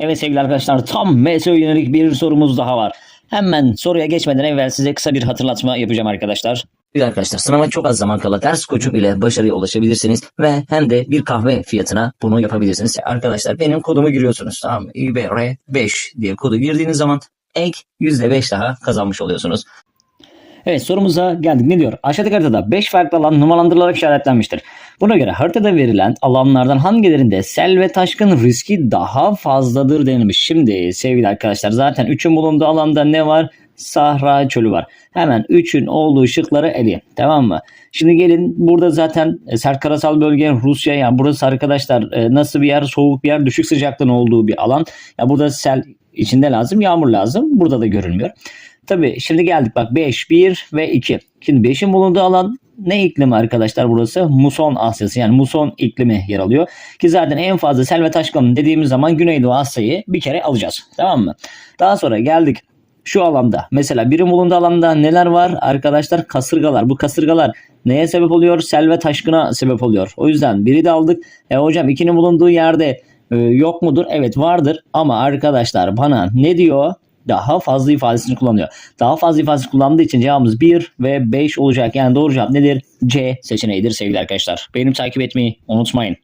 Evet sevgili arkadaşlar tam MSO yönelik bir sorumuz daha var. Hemen soruya geçmeden evvel size kısa bir hatırlatma yapacağım arkadaşlar. Evet arkadaşlar sınava çok az zaman kala ders koçu ile başarıya ulaşabilirsiniz ve hem de bir kahve fiyatına bunu yapabilirsiniz. Arkadaşlar benim kodumu giriyorsunuz tamam mı? İBR5 diye kodu girdiğiniz zaman ek %5 daha kazanmış oluyorsunuz. Evet sorumuza geldik. Ne diyor? Aşağıdaki haritada 5 farklı alan numaralandırılarak işaretlenmiştir. Buna göre haritada verilen alanlardan hangilerinde sel ve taşkın riski daha fazladır denilmiş. Şimdi sevgili arkadaşlar zaten 3'ün bulunduğu alanda ne var? Sahra çölü var. Hemen 3'ün olduğu şıkları eleyim. Tamam mı? Şimdi gelin burada zaten e, sert karasal bölge Rusya yani burası arkadaşlar e, nasıl bir yer? Soğuk bir yer, düşük sıcaklığın olduğu bir alan. Ya burada sel içinde lazım, yağmur lazım. Burada da görülmüyor. Tabii şimdi geldik bak 5, 1 ve 2. Şimdi 5'in bulunduğu alan ne iklimi arkadaşlar burası? Muson Asyası yani muson iklimi yer alıyor. Ki zaten en fazla sel ve taşkın dediğimiz zaman Güneydoğu Asya'yı bir kere alacağız. Tamam mı? Daha sonra geldik şu alanda. Mesela birin bulunduğu alanda neler var? Arkadaşlar kasırgalar. Bu kasırgalar neye sebep oluyor? Sel ve taşkına sebep oluyor. O yüzden biri de aldık. E hocam ikinin bulunduğu yerde e, yok mudur? Evet vardır ama arkadaşlar bana ne diyor? Daha fazla ifadesini kullanıyor. Daha fazla ifadesini kullandığı için cevabımız 1 ve 5 olacak. Yani doğru cevap nedir? C seçeneğidir sevgili arkadaşlar. Benim takip etmeyi unutmayın.